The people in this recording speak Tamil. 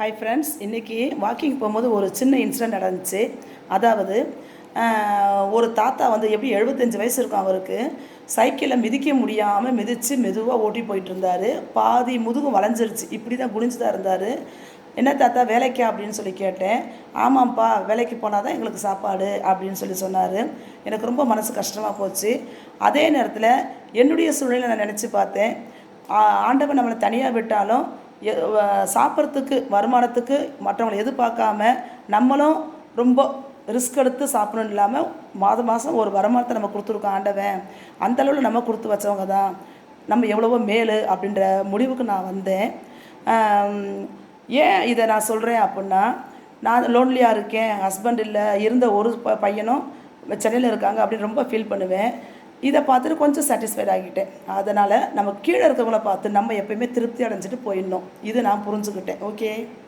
ஹாய் ஃப்ரெண்ட்ஸ் இன்றைக்கி வாக்கிங் போகும்போது ஒரு சின்ன இன்சிடென்ட் நடந்துச்சு. அதாவது ஒரு தாத்தா வந்து எப்படி எழுபத்தஞ்சு வயசு இருக்கும் அவருக்கு சைக்கிளில் மிதிக்க முடியாமல் மிதித்து மெதுவாக ஓட்டி போயிட்டு இருந்தார். பாதி முதுகும் வளைஞ்சிருச்சு. இப்படி தான் குனிஞ்சு தான் இருந்தார். என்ன தாத்தா வேலைக்கா? அப்படின்னு சொல்லி கேட்டேன். ஆமாம்ப்பா வேலைக்கு போனால் தான் எங்களுக்கு சாப்பாடு அப்படின்னு சொல்லி சொன்னார். எனக்கு ரொம்ப மனசு கஷ்டமாக போச்சு. அதே நேரத்தில் என்னுடைய சூழ்நிலை நான் நினச்சி பார்த்தேன். ஆண்டவன் நம்மளை தனியாக விட்டாலும் சாப்பிட்றதுக்கு வருமானத்துக்கு மற்றவங்களை எதிர்பார்க்காம நம்மளும் ரொம்ப ரிஸ்க் எடுத்து சாப்பிடணும் இல்லாமல் மாதம் மாதம் ஒரு வருமானத்தை நம்ம கொடுத்துருக்கோம் ஆண்டவன். அந்த அளவில் நம்ம கொடுத்து வச்சவங்க தான். நம்ம எவ்வளவோ மேலு அப்படின்ற முடிவுக்கு நான் வந்தேன். ஏன் இதை நான் சொல்கிறேன் அப்படின்னா நான் லோன்லியாக இருக்கேன் ஹஸ்பண்ட் இல்லை இருந்த ஒரு ப பையனும் சென்னையில் இருக்காங்க அப்படின்னு ரொம்ப ஃபீல் பண்ணுவேன். இதை பார்த்துட்டு கொஞ்சம் சாட்டிஸ்ஃபைட் ஆகிட்டேன். அதனால் நம்ம கீழே இருக்கவங்கள பார்த்து நம்ம எப்பயுமே திருப்தி அடைஞ்சிட்டு போயிடணும். இது நான் புரிஞ்சுக்கிட்டேன். ஓகே